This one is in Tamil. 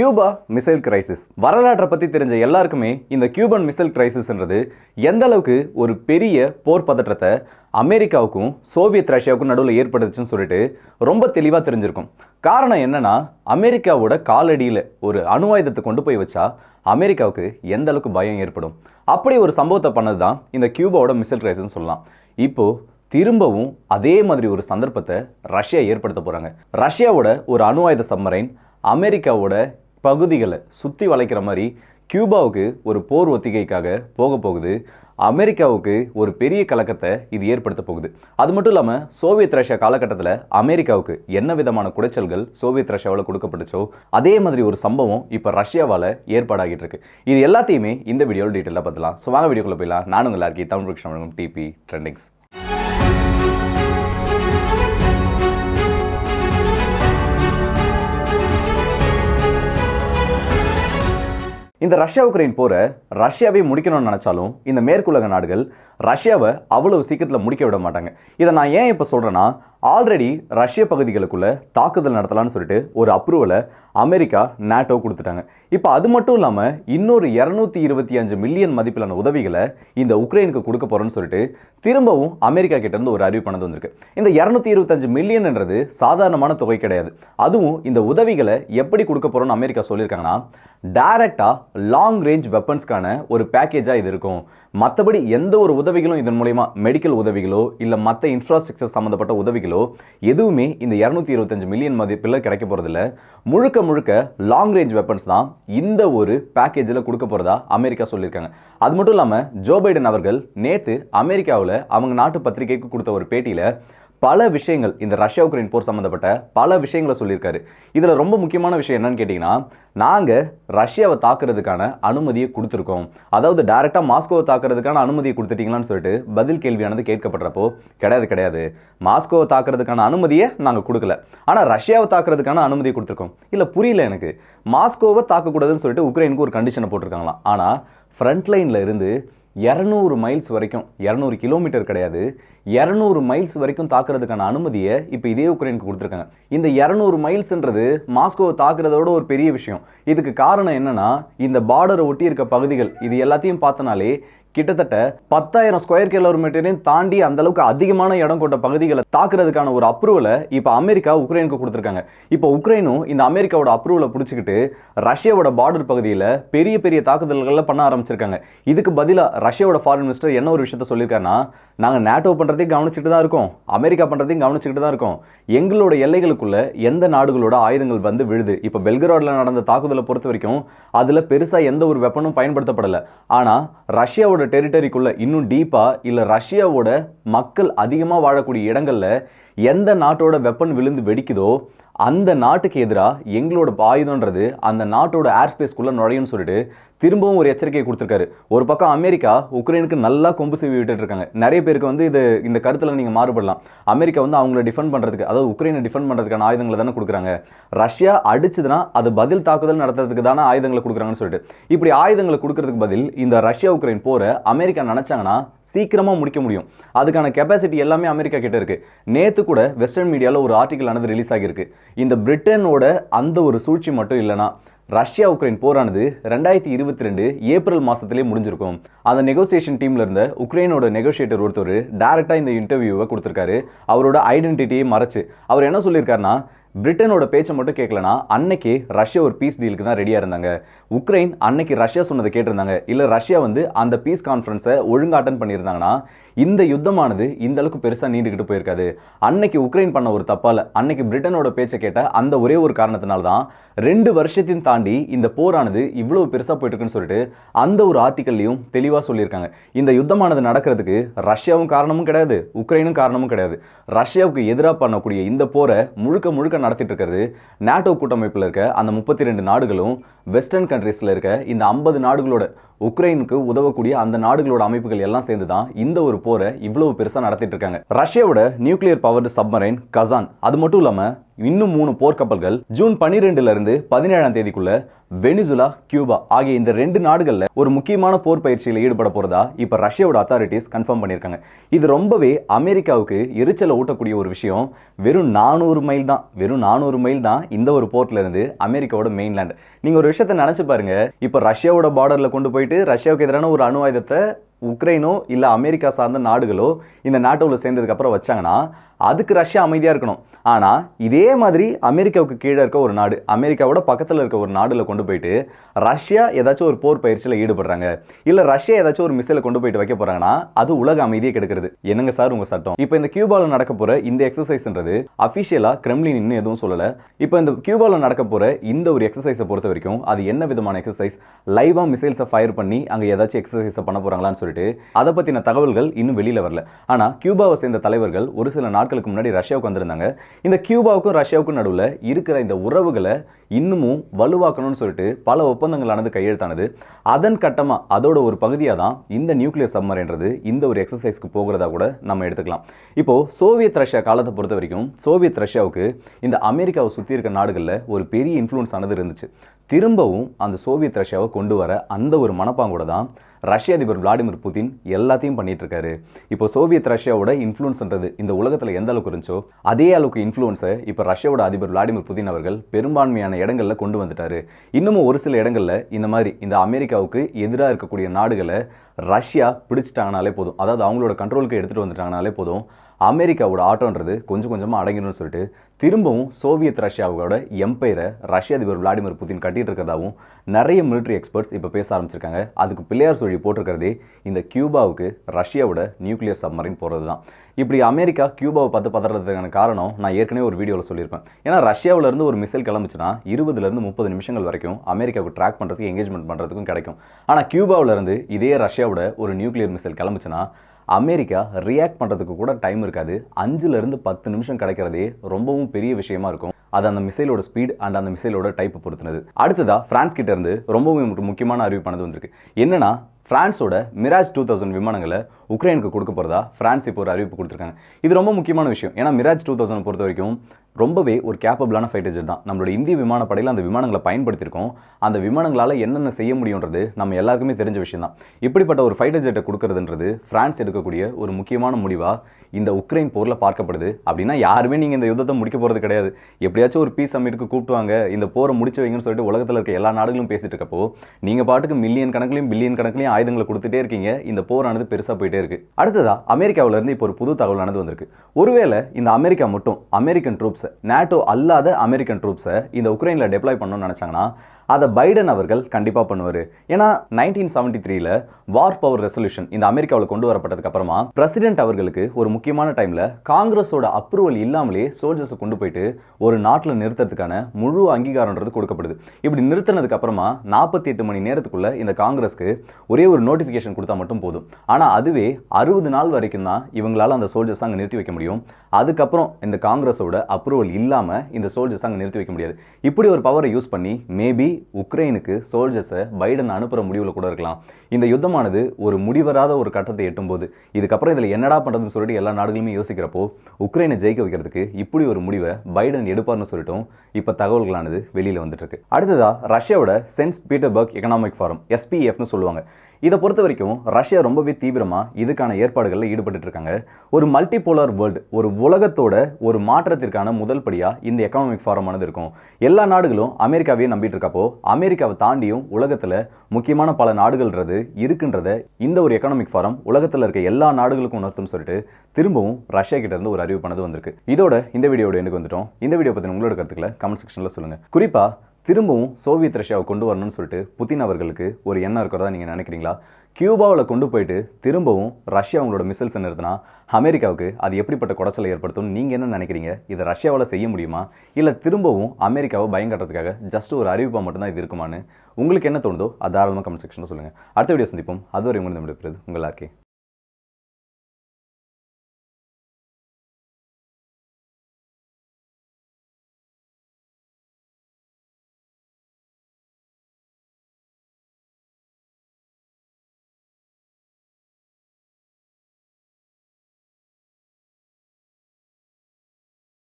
கியூபா மிசைல் கிரைசிஸ் வரலாற்றை பற்றி தெரிஞ்ச எல்லாருக்குமே இந்த கியூபன் மிசைல் கிரைசிஸ்ன்றது எந்த அளவுக்கு ஒரு பெரிய போர் பதற்றத்தை அமெரிக்காவுக்கும் சோவியத் ரஷ்யாவுக்கும் நடுவில் ஏற்படுச்சுன்னு சொல்லிட்டு ரொம்ப தெளிவாக தெரிஞ்சிருக்கும். காரணம் என்னன்னா அமெரிக்காவோட காலடியில் ஒரு அணு ஆயுதத்தை கொண்டு போய் வச்சா அமெரிக்காவுக்கு எந்த அளவுக்கு பயம் ஏற்படும்? அப்படி ஒரு சம்பவத்தை பண்ணது தான் இந்த கியூபாவோட மிசைல் கிரைசிஸ்ன்னு சொல்லலாம். இப்போது திரும்பவும் அதே மாதிரி ஒரு சந்தர்ப்பத்தை ரஷ்யா ஏற்படுத்த போகிறாங்க ரஷ்யாவோட ஒரு அணு ஆயுத சம்மரைன் அமெரிக்காவோட பகுதிகளை சுற்றி வளைக்கிற மாதிரி கியூபாவுக்கு ஒரு போர் ஒத்திகைக்காக போக போகுது. அமெரிக்காவுக்கு ஒரு பெரிய கலக்கத்தை இது ஏற்படுத்த போகுது. அது மட்டும் இல்லாமல் சோவியத் ரஷ்யா காலகட்டத்தில் அமெரிக்காவுக்கு என்ன விதமான குடைச்சல்கள் சோவியத் ரஷ்யாவில் கொடுக்கப்பட்டுச்சோ அதே மாதிரி ஒரு சம்பவம் இப்போ ரஷ்யாவால் ஏற்பாடாகிட்டு இருக்கு. இது எல்லாத்தையுமே இந்த வீடியோவில் டீட்டெயிலாக பார்த்துலாம் ஸோ வாங்க வீடியோக்குள்ள போயிடலாம். நானும் நல்லா இருக்கேன் தமிழ் கிருஷ்ணன் டிபி ட்ரெண்டிங்ஸ் இந்த ரஷ்யா உக்ரைன் போரை ரஷ்யாவே முடிக்கணும்னு நினச்சாலும் இந்த மேற்குலக நாடுகள் ரஷ்யாவை அவ்வளவு சீக்கிரத்தில் முடிக்க விட மாட்டாங்க. இதை நான் ஏன் இப்போ சொல்கிறேன்னா ஆல்ரெடி ரஷ்ய பகுதிகளுக்குள்ளே தாக்குதல் நடத்தலாம்னு சொல்லிட்டு ஒரு அப்ரூவலை அமெரிக்கா நேட்டோ கொடுத்துட்டாங்க. இப்போ அது மட்டும் இல்லாமல் இன்னொரு இரநூத்தி இருபத்தி அஞ்சு மில்லியன் மதிப்பிலான உதவிகளை இந்த உக்ரைனுக்கு கொடுக்க போகிறோன்னு சொல்லிட்டு திரும்பவும் அமெரிக்கா கிட்டேருந்து ஒரு அறிவிப்பானது வந்திருக்கு. இந்த இரநூத்தி இருபத்தஞ்சு மில்லியன்ன்றது சாதாரணமான தொகை கிடையாது. அதுவும் இந்த உதவிகளை எப்படி கொடுக்க போகிறோன்னு அமெரிக்கா சொல்லியிருக்காங்கன்னா டைரக்டாக லாங் ரேஞ்ச் வெப்பன்ஸ்க்கான ஒரு பேக்கேஜாக இது இருக்கும். மற்றபடி எந்த ஒரு உதவிகளும் இதன் மூலயமா மெடிக்கல் உதவிகளோ இல்லை மற்ற இன்ஃப்ராஸ்ட்ரக்சர் சம்மந்தப்பட்ட உதவிகளோ எதுவுமே இந்த இரநூத்தி இருபத்தஞ்சு மில்லியன் மதிப்பில் கிடைக்க போகிறதில்ல முழுக்க முழுக்க லாங் ரேஞ்ச் வெப்பன்ஸ் தான் இந்த ஒரு பேக்கேஜில் கொடுக்க போகிறதா அமெரிக்கா சொல்லியிருக்காங்க. அது மட்டும் இல்லாமல் ஜோ பைடன் அவர்கள் நேற்று அமெரிக்காவில் அவங்க நாட்டு பத்திரிகைக்கு கொடுத்த ஒரு பேட்டியில் பல விஷயங்கள் இந்த ரஷ்யா உக்ரைன் போர் சம்மந்தப்பட்ட பல விஷயங்களை சொல்லியிருக்காரு. இதில் ரொம்ப முக்கியமான விஷயம் என்னன்னு கேட்டிங்கன்னா நாங்கள் ரஷ்யாவை தாக்குறதுக்கான அனுமதியை கொடுத்துருக்கோம். அதாவது டைரெக்டாக மாஸ்கோவை தாக்குறதுக்கான அனுமதியை கொடுத்துட்டீங்களான்னு சொல்லிட்டு பதில் கேள்வியானது கேட்கப்படுறப்போ கிடையாது கிடையாது. மாஸ்கோவை தாக்குறதுக்கான அனுமதியை நாங்கள் கொடுக்கல. ஆனால் ரஷ்யாவை தாக்குறதுக்கான அனுமதியை கொடுத்துருக்கோம். இல்லை புரியல எனக்கு. மாஸ்கோவை தாக்கக்கூடாதுன்னு சொல்லிட்டு உக்ரைனுக்கு ஒரு கண்டிஷனை போட்டிருக்காங்களாம். ஆனால் ஃப்ரண்ட் லைனில் இருந்து இரநூறு மைல்ஸ் வரைக்கும் இரநூறு கிலோமீட்டர் கிடையாது. இரநூறு மைல்ஸ் வரைக்கும் தாக்குறதுக்கான அனுமதியை இப்போ இதே உக்ரைனுக்கு கொடுத்துருக்காங்க. இந்த இரநூறு மைல்ஸ்ன்றது மாஸ்கோவை தாக்குறதோட ஒரு பெரிய விஷயம். இதுக்கு காரணம் என்னன்னா இந்த பார்டரை ஒட்டி இருக்க பகுதிகள் இது எல்லாத்தையும் பார்த்தனாலே கிட்டத்தட்ட பத்தாயிரம் ஸ்கொயர் கிலோமீட்டரையும் தாண்டி அந்த அளவுக்கு அதிகமான இடம் கொண்ட பகுதிகளை தாக்குறதுக்கான ஒரு அப்ரூவலை இப்போ அமெரிக்கா உக்ரைனுக்கு கொடுத்துருக்காங்க. இப்போ உக்ரைனும் இந்த அமெரிக்காவோட அப்ரூவலை பிடிச்சிக்கிட்டு ரஷ்யாவோட பார்டர் பகுதியில் பெரிய பெரிய தாக்குதல்களை பண்ண ஆரம்பிச்சிருக்காங்க. இதுக்கு பதிலாக ரஷ்யாவோட ஃபாரின் மினிஸ்டர் என்ன ஒரு விஷயத்த சொல்லியிருக்காருன்னா நாங்கள் நேட்டோ பண்ணுறதையும் கவனிச்சுட்டு தான் இருக்கோம். அமெரிக்கா பண்ணுறதையும் கவனிச்சுக்கிட்டு தான் இருக்கோம். எங்களோட எல்லைகளுக்குள்ள எந்த நாடுகளோட ஆயுதங்கள் வந்து விழுது? இப்போ பெல்கராடில் நடந்த தாக்குதலை பொறுத்த வரைக்கும் அதில் பெருசாக எந்த ஒரு வெப்பனும் பயன்படுத்தப்படலை. ஆனால் ரஷ்யாவோட டெரிட்டரிக்குள்ள இன்னும் டீப்பாக இல்லை ரஷ்யாவோட மக்கள் அதிகமாக வாழக்கூடிய இடங்களில் எந்த நாட்டோட வெப்பன் விழுந்து வெடிக்குதோ அந்த நாட்டுக்கு எதிராக எங்களோட ஆயுதன்றது அந்த நாட்டோட ஏர் ஸ்பேஸ்க்குள்ளே நுழையும்னு சொல்லிட்டு திரும்பவும் ஒரு எச்சரிக்கை கொடுத்துருக்காரு. ஒரு பக்கம் அமெரிக்கா உக்ரைனுக்கு நல்லா கொம்பு செவி விட்டுட்டு இருக்காங்க. நிறைய பேருக்கு வந்து இது இந்த கருத்தில் நீங்கள் மாறுபடலாம். அமெரிக்கா வந்து அவங்கள டிஃபெண்ட் பண்ணுறதுக்கு அதாவது உக்ரைனை டிஃபெண்ட் பண்ணுறதுக்கான ஆயுதங்களை தானே கொடுக்குறாங்க. ரஷ்யா அடிச்சதுன்னா அது பதில் தாக்குதல் நடத்துறதுக்கு தானே ஆயுதங்களை கொடுக்குறாங்கன்னு சொல்லிட்டு. இப்படி ஆயுதங்களை கொடுக்கறதுக்கு பதில் இந்த ரஷ்யா உக்ரைன் போரை அமெரிக்கா நினச்சாங்கன்னா சீக்கிரமாக முடிக்க முடியும். அதுக்கான கெப்பாசிட்டி எல்லாமே அமெரிக்கா கிட்ட இருக்கு. நேற்று கூட வெஸ்டர்ன் மீடியாவில் ஒரு ஆர்டிக்கல் ஆனது ரிலீஸ் ஆகியிருக்கு. இந்த பிரிட்டனோட அந்த ஒரு சூழ்ச்சி மட்டும் இல்லைனா ரஷ்யா உக்ரைன் போரானது ரெண்டாயிரத்தி இருபத்தி ரெண்டு ஏப்ரல் மாதத்திலே முடிஞ்சிருக்கும். அந்த நெகோசியேஷன் டீமில் இருந்த உக்ரைனோட நெகோஷியேட்டர் ஒருத்தர் டேரெக்டாக இந்த இன்டர்வியூவை கொடுத்துருக்காரு. அவரோட ஐடென்டிட்டியை மறைச்சு. அவர் என்ன சொல்லியிருக்காருன்னா பிரிட்டனோட பேச்சை மட்டும் கேட்கலனா அன்னைக்கு ரஷ்யா ஒரு பீஸ் டீலுக்கு தான் ரெடியாக இருந்தாங்க. உக்ரைன் அன்னைக்கு ரஷ்யா சொன்னதை கேட்டிருந்தாங்க. இல்லை ரஷ்யா வந்து அந்த பீஸ் கான்ஃபரன்ஸை ஒழுங்கா அட்டன் பண்ணியிருந்தாங்கன்னா இந்த யுத்தமானது இந்த அளவுக்கு பெருசாக நீண்டுக்கிட்டு போயிருக்காது. அன்னைக்கு உக்ரைன் பண்ண ஒரு தப்பால் அன்னைக்கு பிரிட்டனோட பேச்சை கேட்ட அந்த ஒரே ஒரு காரணத்தினால தான் ரெண்டு வருஷத்தையும் தாண்டி இந்த போரானது இவ்வளவு பெருசாக போயிட்டுருக்குன்னு சொல்லிட்டு அந்த ஒரு ஆர்டிக்கல்லையும் தெளிவாக சொல்லியிருக்காங்க. இந்த யுத்தமானது நடக்கிறதுக்கு ரஷ்யாவும் காரணமும் கிடையாது உக்ரைனும் காரணமும் கிடையாது. ரஷ்யாவுக்கு எதிராக பண்ணக்கூடிய இந்த போரை முழுக்க முழுக்க நடத்திட்டு இருக்கிறது நாட்டோ கூட்டமைப்பில் இருக்க அந்த முப்பத்தி ரெண்டு நாடுகளும் வெஸ்டர்ன் கண்ட்ரீஸில் இருக்க இந்த ஐம்பது நாடுகளோட உக்ரைனுக்கு உதவக்கூடிய அந்த நாடுகளோட அமைப்புகள் எல்லாம் சேர்ந்து தான் இந்த ஒரு போரை இவ்வளவு பெருசாக நடத்திட்டு இருக்காங்க. ரஷ்யாவோட நியூக்ளியர் பவர்டு சப்மரைன் கசான். அது மட்டும் இல்லாமல் இன்னும் மூணு போர்க்கப்பல்கள் ஜூன் பன்னிரெண்டுல இருந்து பதினேழாம் தேதிக்குள்ள வெனிசுலா கியூபா ஆகிய இந்த ரெண்டு நாடுகளில் ஒரு முக்கியமான போர் பயிற்சியில் ஈடுபட போறதா இப்ப ரஷ்யாவோட அத்தாரிட்டிஸ் கன்ஃபார்ம் பண்ணியிருக்காங்க. இது ரொம்பவே அமெரிக்காவுக்கு எரிச்சலை ஊட்டக்கூடிய ஒரு விஷயம். வெறும் நானூறு மைல் தான். வெறும் நானூறு மைல் தான் இந்த ஒரு போர்ட்ல இருந்து அமெரிக்காவோட மெயின்லேண்ட் நீங்க ஒரு விஷயத்தை நினைச்சு பாருங்க. இப்ப ரஷ்யாவோட பார்டர்ல கொண்டு போயிட்டு ரஷ்யாவுக்கு எதிரான ஒரு அணு ஆயுதத்தை உக்ரைனோ இல்லை அமெரிக்கா சார்ந்த நாடுகளோ இந்த நாட்டோவில் சேர்ந்ததுக்கப்புறம் வச்சாங்கன்னா அதுக்கு ரஷ்யா அமைதியாக இருக்கணும். ஆனால் இதே மாதிரி அமெரிக்காவுக்கு கீழே இருக்க ஒரு நாடு அமெரிக்காவோட பக்கத்தில் இருக்க ஒரு நாடில் கொண்டு போயிட்டு ரஷ்யா ஏதாச்சும் ஒரு போர் பயிற்சியில் ஈடுபடுறாங்க. இல்லை ரஷ்யா ஏதாச்சும் ஒரு மிசைலை கொண்டு போயிட்டு வைக்க போகிறாங்கன்னா அது உலக அமைதியை கெடுக்கிறது. என்னங்க சார் உங்கள் சட்டம்? இப்போ இந்த கியூபாவில் நடக்க போகிற இந்த எக்ஸசைஸ்ன்றது அஃபிஷியலாக கிரெம்லின் இன்னும் எதுவும் சொல்லலை. இப்போ இந்த கியூபாவில் நடக்க போகிற இந்த ஒரு எக்ஸசைஸை பொறுத்த வரைக்கும் அது என்ன விதமான எக்ஸசைஸ் லைவாக மிசைல்ஸை ஃபயர் பண்ணி அங்கே ஏதாச்சும் எக்ஸசைஸை பண்ண சொல்லி சொல்லிட்டு அதை பற்றின தகவல்கள் இன்னும் வெளியில் வரல. ஆனால் கியூபாவை சேர்ந்த தலைவர்கள் ஒரு சில நாட்களுக்கு முன்னாடி ரஷ்யாவுக்கு வந்திருந்தாங்க. இந்த கியூபாவுக்கும் ரஷ்யாவுக்கும் நடுவில் இருக்கிற இந்த உறவுகளை இன்னமும் வலுவாக்கணும்னு சொல்லிட்டு பல ஒப்பந்தங்களானது கையெழுத்தானது. அதன் கட்டமாக அதோட ஒரு பகுதியாக தான் இந்த நியூக்ளியர் சம்மர்ன்றது இந்த ஒரு எக்ஸசைஸ்க்கு போகிறதா கூட நம்ம எடுத்துக்கலாம். இப்போ சோவியத் ரஷ்யா காலத்தை பொறுத்த வரைக்கும் சோவியத் ரஷ்யாவுக்கு இந்த அமெரிக்காவை சுற்றி இருக்க நாடுகளில் ஒரு பெரிய இன்ஃப்ளூயன்ஸ் ஆனது இருந்துச்சு. திரும்பவும் அந்த சோவியத் ரஷ்யாவை கொண்டு வர அந்த ஒரு மனப்பாங்கூட தான் ரஷ்ய அதிபர் விளாடிமிர் புதின் எல்லாத்தையும் பண்ணிட்டு இருக்காரு இப்போ சோவியத் ரஷ்யாவோட இன்ஃப்ளூன்ஸ்ன்றது இந்த உலகத்தில் எந்த அளவுக்கு இருந்துச்சோ அதே அளவுக்கு இன்ஃப்ளூன்ஸை இப்போ ரஷ்யாவோட அதிபர் விளாடிமிர் புதின் அவர்கள் பெரும்பான்மையான இடங்களில் கொண்டு வந்துட்டாரு. இன்னமும் ஒரு சில இடங்களில் இந்த மாதிரி இந்த அமெரிக்காவுக்கு எதிராக இருக்கக்கூடிய நாடுகளை ரஷ்யா பிடிச்சிட்டாங்கனாலே போதும். அதாவது அவங்களோட கண்ட்ரோலுக்கு எடுத்துகிட்டு வந்துட்டாங்கனாலே போதும். அமெரிக்காவோட ஆட்டோன்றது கொஞ்சம் கொஞ்சமாக அடங்கிடும்னு சொல்லிட்டு திரும்பவும் சோவியத் ரஷ்யாவோட எம்பையரை ரஷ்ய அதிபர் விளாடிமிர் புதின் கட்டிகிட்டு இருக்கிறதாவும் நிறைய மிலிட்ரி எக்ஸ்பர்ட்ஸ் இப்போ பேச ஆரம்பிச்சிருக்காங்க. அதுக்கு பிள்ளையார் சொல்லி போட்டிருக்கிறதே இந்த கியூபாவுக்கு ரஷ்யாவோட நியூக்ளியர் சப்மரின் போகிறது தான் இப்படி அமெரிக்கா கியூபாவை பார்த்து பதறதுக்கான காரணம் நான் ஏற்கனவே ஒரு வீடியோவில் சொல்லியிருப்பேன். ஏன்னா ரஷ்யாவிலேருந்து ஒரு மிசைல் கிளம்புச்சுன்னா இருபதுலேருந்து முப்பது நிமிஷங்கள் வரைக்கும் அமெரிக்காவுக்கு ட்ராக் பண்ணுறதுக்கு எங்கேஜ்மெண்ட் பண்ணுறதுக்கும் கிடைக்கும். ஆனால் கியூபாவிலேருந்து இதே ரஷ்யாவோட ஒரு நியூக்ளியர் மிசைல் கிளம்புச்சுன்னா அமெரிக்கா ரியாக்ட் பண்ணுறதுக்கு கூட டைம் இருக்காது. அஞ்சுலேருந்து பத்து நிமிஷம் கிடைக்கிறதே ரொம்பவும் பெரிய விஷயமா இருக்கும். அது அந்த மிசைலோட ஸ்பீட் அண்ட் அந்த மிசைலோட டைப் பொறுத்துனது. அடுத்ததாக ஃப்ரான்ஸ் கிட்ட இருந்து ரொம்பவும் முக்கியமான அறிவிப்பானது வந்திருக்கு. என்னன்னா பிரான்ஸோட மிராஜ் டூ தௌசண்ட் விமானங்களை உக்ரைனுக்கு கொடுக்க போகிறதா ஃப்ரான்ஸ் இப்போ ஒரு அறிவிப்பு கொடுத்துருக்காங்க. இது ரொம்ப முக்கியமான விஷயம். ஏன்னா மிராஜ் டூ தௌசண்ட் பொறுத்த வரைக்கும் ரொம்பவே ஒரு கேப்பபிளான ஃபைட்டர் தான். நம்மளோட இந்திய விமானப்படையில் அந்த விமானங்களை பயன்படுத்தியிருக்கோம் அந்த விமானங்களால் என்னென்ன செய்ய முடியுன்றது நம்ம எல்லாருக்குமே தெரிஞ்ச விஷயம் தான். இப்படிப்பட்ட ஒரு ஃபைட்டர் ஜெட்டை கொடுக்கறதுன்றது ஃப்ரான்ஸ் எடுக்கக்கூடிய ஒரு முக்கியமான முடிவாக இந்த உக்ரைன் போரில் பார்க்கப்படுது. அப்படின்னா யாருமே நீங்கள் இந்த யுத்தத்தை முடிக்க போகிறது கிடையாது. எப்படியாச்சும் ஒரு பீஸ் சம்மிட்டுக்கு கூப்பிட்டுவாங்க இந்த போரை முடிச்சு வைங்கன்னு சொல்லிட்டு உலகத்தில் இருக்க எல்லா நாடுகளும் பேசிட்டு இருக்கப்போ நீங்கள் பாட்டுக்கு மில்லியன் கணக்குலையும் பில்லியன் கணக்குலையும் ஆயுதங்களை கொடுத்துட்டே இருக்கீங்க. இந்த போரானது பெருசாக போயிட்டே இருக்கு. அடுத்ததாக அமெரிக்காவிலேருந்து இப்போ ஒரு புது தகவலானது வந்திருக்கு. ஒருவேளை இந்த அமெரிக்கா மட்டும் அமெரிக்கன் ட்ரூப்ஸ் நேட்டோ அல்லாத அமெரிக்கன் ட்ரூப்ஸை இந்த உக்ரைனில் டெப்ளாய் பண்ணணும்னு நினச்சாங்கன்னா அதை பைடன் அவர்கள் கண்டிப்பாக பண்ணுவார். ஏன்னா நைன்டீன் செவன்டி த்ரீல வார் பவர் ரெசல்யூஷன் இந்த அமெரிக்காவில் கொண்டு வரப்பட்டதுக்கு அப்புறமா பிரசிடென்ட் அவர்களுக்கு ஒரு முக்கியமான டைமில் காங்கிரஸோட அப்ரூவல் இல்லாமலே சோல்ஜர்ஸை கொண்டு போயிட்டு ஒரு நாட்டில் நிறுத்துறதுக்கான முழு அங்கீகாரம்ன்றது கொடுக்கப்படுது. இப்படி நிறுத்தினதுக்கு அப்புறமா நாற்பத்தி எட்டு மணி நேரத்துக்குள்ள இந்த காங்கிரஸ்க்கு ஒரே ஒரு நோட்டிஃபிகேஷன் கொடுத்தா மட்டும் போதும். ஆனால் அதுவே அறுபது நாள் வரைக்கும் தான் இவங்களால் அந்த சோல்ஜர்ஸ் அங்கே நிறுத்தி வைக்க முடியும். அதுக்கப்புறம் இந்த காங்கிரஸோட அப்ரூவல் இல்லாமல் இந்த சோல்ஜர்ஸ் அங்கே நிறுத்தி வைக்க முடியாது. இப்படி ஒரு பவரை யூஸ் பண்ணி மேபி உக்ரைனுக்கு சோல்ஜர்ஸை பைடன் அனுப்புகிற முடிவில் கூட இருக்கலாம். இந்த யுத்தமானது ஒரு முடிவராத ஒரு கட்டத்தை எட்டும்போது இதுக்கப்புறம் இதில் என்னடா பண்ணுறதுன்னு சொல்லிட்டு எல்லா நாடுகளுமே யோசிக்கிறப்போ உக்ரைனை ஜெயிக்க வைக்கிறதுக்கு இப்படி ஒரு முடிவை பைடன் எடுப்பார்னு சொல்லிட்டும் இப்போ தகவல்களானது வெளியில் வந்துட்டு இருக்கு. அடுத்ததா ரஷ்யாவோட சென்ட் பீட்டர்பர்க் எக்கனாமிக் ஃபாரம் எஸ்பிஎஃப்னு சொல்லுவாங்க. இதை பொறுத்த வரைக்கும் ரஷ்யா ரொம்பவே தீவிரமாக இதுக்கான ஏற்பாடுகளில் ஈடுபட்டு இருக்காங்க. ஒரு மல்டிபோலார் வேர்ல்டு ஒரு உலகத்தோட ஒரு மாற்றத்திற்கான முதல் படியாக இந்த எக்கனாமிக் ஃபாரமானது இருக்கும். எல்லா நாடுகளும் அமெரிக்காவையே நம்பிட்டு இருக்கப்போ அமெரிக்காவை தாண்டியும் உலகத்தில் முக்கியமான பல நாடுகள்ன்றது இருக்குன்றத இந்த ஒரு எக்கனாமிக் ஃபாரம் உலகத்தில் இருக்க எல்லா நாடுகளுக்கும் உணர்த்தும் சொல்லிட்டு திரும்பவும் ரஷ்யா கிட்ட இருந்து ஒரு அறிவிப்பானது வந்திருக்கு. இதோட இந்த வீடியோட எனக்கு வந்துட்டோம். இந்த வீடியோ பற்றி உங்களோட கருத்துக்களை கமெண்ட் செக்ஷனில் சொல்லுங்கள் குறிப்பாக திரும்பவும் சோவியத் ரஷ்யாவை கொண்டு வரணும்னு சொல்லிட்டு புதின் அவர்களுக்கு ஒரு எண்ணம் இருக்கிறதா நீங்கள் நினைக்கிறீங்களா? கியூபாவில் கொண்டு போயிட்டு திரும்பவும் ரஷ்யா அவங்களோட மிசைல்ஸை நிறுத்தினா அமெரிக்காவுக்கு அது எப்படிப்பட்ட குடச்சலை ஏற்படுத்தும் நீங்கள் என்ன நினைக்கிறீங்க? இதை ரஷ்யாவால் செய்ய முடியுமா? இல்லை திரும்பவும் அமெரிக்காவை பயங்கட்டுறதுக்காக ஜஸ்ட் ஒரு அறிவிப்பாக மட்டும்தான் இது இருக்குமான்னு உங்களுக்கு என்ன தோணுதோ அது தாராளமாக கமெண்ட் செக்ஷனில் சொல்லுங்கள் அடுத்த வீடியோ சந்திப்போம். அதுவரை உங்களுக்கு உங்கள் ஆர்கே.